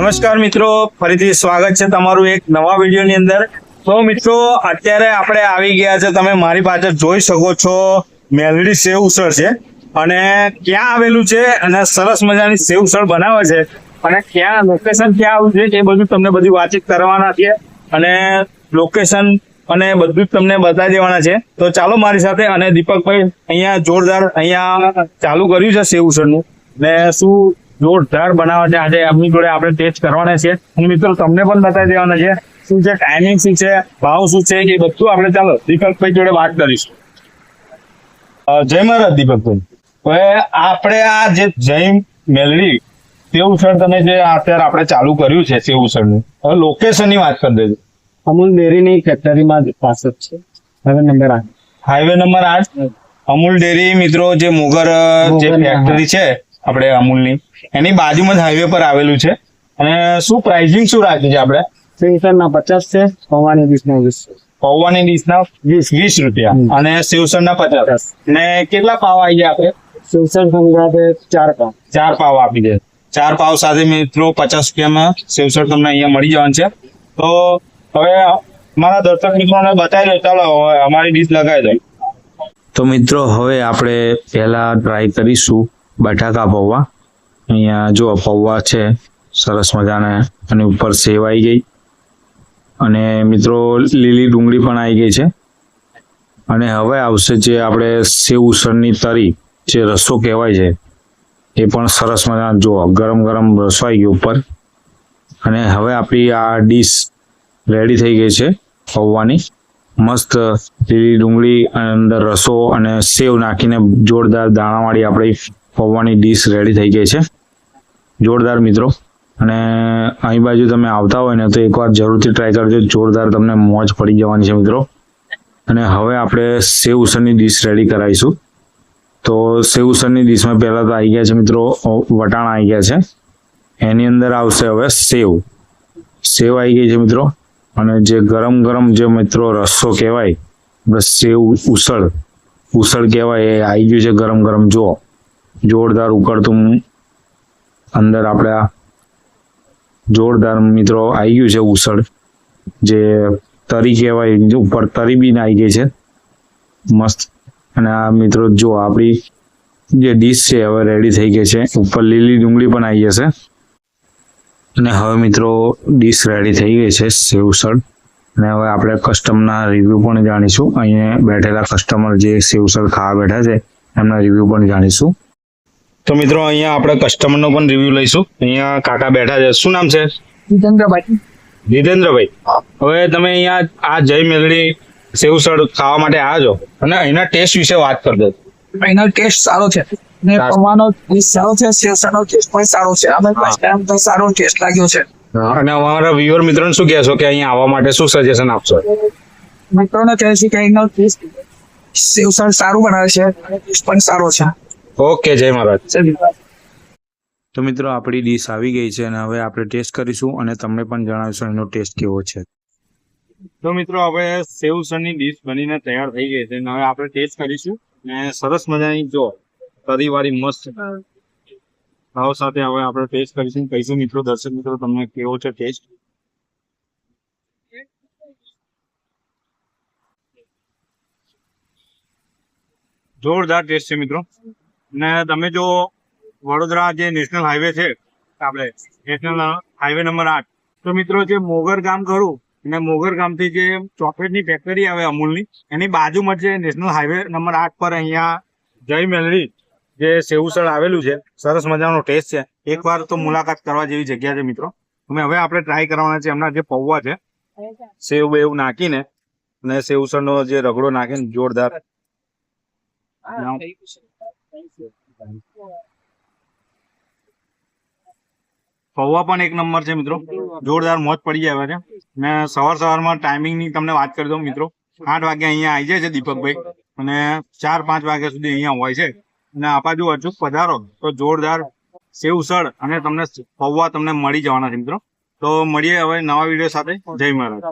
નમસ્કાર મિત્રો, ફરીથી સ્વાગત છે તમારું એક નવા વિડીયોની અંદર. તો મિત્રો, અત્યારે આપણે આવી ગયા છે, તમે મારી પાછળ જોઈ શકો છો, મેલડી સેવસળ છે. અને ક્યાં આવેલું છે અને સરસ મજાની સેવ ઉસળ બનાવે છે. અને ક્યાં લોકેશન ક્યાં આવેલું છે, એ બધું તમને બધી વાતચીત કરવાના છે. અને લોકેશન અને બધું જ તમને બતાવી દેવાના છે. તો ચાલો મારી સાથે અને દીપકભાઈ અહીંયા જોરદાર અહીંયા ચાલુ કર્યું છે સેવ ઉસળનું. ને શું જોરદાર બનાવવા છે. આજે એમની જોડે આપણે ટેસ્ટ કરવાના છે. અને મિત્રો તમને પણ બતાવી દેવાના છે શું છે ટાઈમિંગ શું છે ભાવ શું છે એ બધું આપણે ચાલો દીપકભાઈ જોડે વાત કરીશું. જય મહારાજ દીપકભાઈ. હવે આપણે આ જે જૈન મેલડી સેવસર તમે જે અત્યારે આપણે ચાલુ કર્યું છે સેવસરનું હવે લોકેશનની વાત કરી દેજો. અમૂલ ડેરીની ફેક્ટરીમાં પાસે જ છે. હાઈવે નંબર આઠ. હાઈવે નંબર આઠ? અમૂલ ડેરી મિત્રો જે મોગર જે ફેક્ટરી છે આપણે અમૂલની. એની બાજુમાં જ હાઈવે પર આવેલું છે. અને શું પ્રાઇસિંગ શું રાખ્યું છે આપણે? સેવસરના પચાસ છે પૌવાની ડીશના વીસ. પૌવાની ડીશના વીસ. વીસ રૂપિયા. અને સેવસરના પચાસ. ને કેટલા પાવ આવી ગયા આપણે? સેવસર સંગાતે ચાર પાવ. ચાર પાવ આપી દે. ચાર પાવ સાથે મિત્રો પચાસ રૂપિયામાં સેવસર તમને અહીંયા મળી જવાનું છે. તો હવે મારા દર્શક મિત્રોને બતાવી દો. ચાલો હવે અમારી ડીશ લગાવી દો. તો મિત્રો હવે આપણે પહેલા ટ્રાય કરીશું. બટાકા પૌવા. અહીંયા જો પૌવા છે, સરસ મજાના, અને ઉપર સેવ આવી ગઈ. અને મિત્રો લીલી ડુંગળી પણ આવી ગઈ છે. અને હવે આવશે જે આપણે સેવ ઉસળની તરી, જે રસો કહેવાય છે, એ પણ સરસ મજાના જો ગરમ ગરમ રસો આવી ઉપર. અને હવે આપણી આ ડીશ રેડી થઈ ગઈ છે પૌવાની. મસ્ત લીલી ડુંગળી અને અંદર રસો અને સેવ નાખીને જોરદાર દાણાવાળી આપણી પૌવાની ડીશ રેડી થઈ ગઈ છે. જોરદાર મિત્રો. અને અહીં બાજુ તમે આવતા હોય ને તો એકવાર જરૂરથી ટ્રાય કરજો. જોરદાર તમને મોજ પડી જવાની છે મિત્રો. અને હવે આપણે સેવ ઉસળની ડીશ રેડી કરાવીશું. તો સેવ ઉસળની ડીશમાં પહેલાં તો આવી ગયા છે મિત્રો વટાણા આવી ગયા છે. એની અંદર આવશે હવે સેવ. સેવ આવી ગઈ છે મિત્રો. અને જે ગરમ ગરમ જે મિત્રો રસ્સો કહેવાય સેવ ઉસળ. ઉસળ કહેવાય, એ આવી ગયું છે ગરમ ગરમ. જો જોરદાર ઉકળતું અંદર આપણા જોરદાર મિત્રો આવી ગયું છે ઉસળ, જે તરી કહેવાય ઉપર તરી બી આવી ગઈ છે. મસ્ત. અને આ મિત્રો જો આપણી જે ડીશ છે, હવે રેડી થઈ ગઈ છે. ઉપર લીલી ડુંગળી પણ આવી જશે. અને હવે મિત્રો ડીશ રેડી થઈ ગઈ છે સેવસળ અને હવે આપણે કસ્ટમરના રિવ્યુ પણ જાણીશું. અહીંયા બેઠેલા કસ્ટમર જે સેવસળ ખાવા બેઠા છે, એમના રિવ્યૂ પણ જાણીશું. તો મિત્રો અહીંયા આપણે કસ્ટમરનો પણ રિવ્યુ લઈશું. અહીંયા કાકા બેઠા છે. શું નામ છે? જીતેન્દ્રભાઈ. જીતેન્દ્રભાઈ. હવે તમે અહીંયા આ જય મેલડી સેવસળ ખાવા માટે આવ્યા છો અને અહીંના ટેસ્ટ વિશે વાત કરી દો. એનો ટેસ્ટ સારો છે. ને સારો. ટેસ્ટ સારો છે સેવસળનો ટેસ્ટ પણ સારો છે. અમે ફર્સ્ટ ટાઈમ તો સારો ટેસ્ટ લાગ્યો છે. અને અમારા વ્યુઅર મિત્રોને શું કહેશો કે અહીંયા આવવા માટે શું સજેશન આપશો? મિત્રોને કહેશું કે અહીંનો ટેસ્ટ સેવસળ સારું બનાવે છે અને ટેસ્ટ પણ સારો છે. ઓકે જય મહારાજ. તો મિત્રો આપણી ડીશ આવી ગઈ છે અને હવે આપણે ટેસ્ટ કરીશું અને તમને પણ જણાવીશું એનો ટેસ્ટ કેવો છે. તો મિત્રો હવે સેવસળની ડીશ બનીને તૈયાર થઈ ગઈ છે અને હવે આપણે ટેસ્ટ કરીશું ને સરસ મજાની જો તરીવાળી મસ્ત ભાવ સાથે હવે આપણે ટેસ્ટ કરીશું. કહીશું મિત્રો દર્શક મિત્રો તમને કેવો છે ટેસ્ટ? જોરદાર ટેસ્ટ છે મિત્રો. ને તમે જો વડોદરા જે નેશનલ હાઈવે છે, આપણે નેશનલ હાઈવે નંબર આઠ, તો મિત્રો જે મોગર ગામ ખરું, અને મોગર ગામથી જે ચોકલેટની ફેક્ટરી આવે અમૂલની, એની બાજુમાં જે નેશનલ હાઈવે નંબર આઠ પર અહીંયા જય મેલરી જે સેવુસળ આવેલું છે, સરસ મજાનો ટેસ્ટ છે. એકવાર તો મુલાકાત કરવા જેવી જગ્યા છે મિત્રો. અમે હવે આપણે ટ્રાય કરવાના છે એમના જે પૌવા છે, સેવ બેવ નાખીને, અને સેવસળનો જે રગડો નાખીને જોરદાર. પૌવા પણ એક નંબર છે મિત્રો. જોરદાર મોજ પડી જાય છે. ને સવાર સવારમાં ટાઈમિંગની તમને વાત કરી દઉં મિત્રો. આઠ વાગે અહીંયા આવી જાય છે દીપકભાઈ. અને ચાર પાંચ વાગ્યા સુધી અહીંયા હોય છે. અને આપા જો અચૂક પધારો. તો જોરદાર સેવસળ અને તમને પૌવા તમને મળી જવાના છે મિત્રો. તો મળીએ હવે નવા વીડિયો સાથે. જય મહારાજ.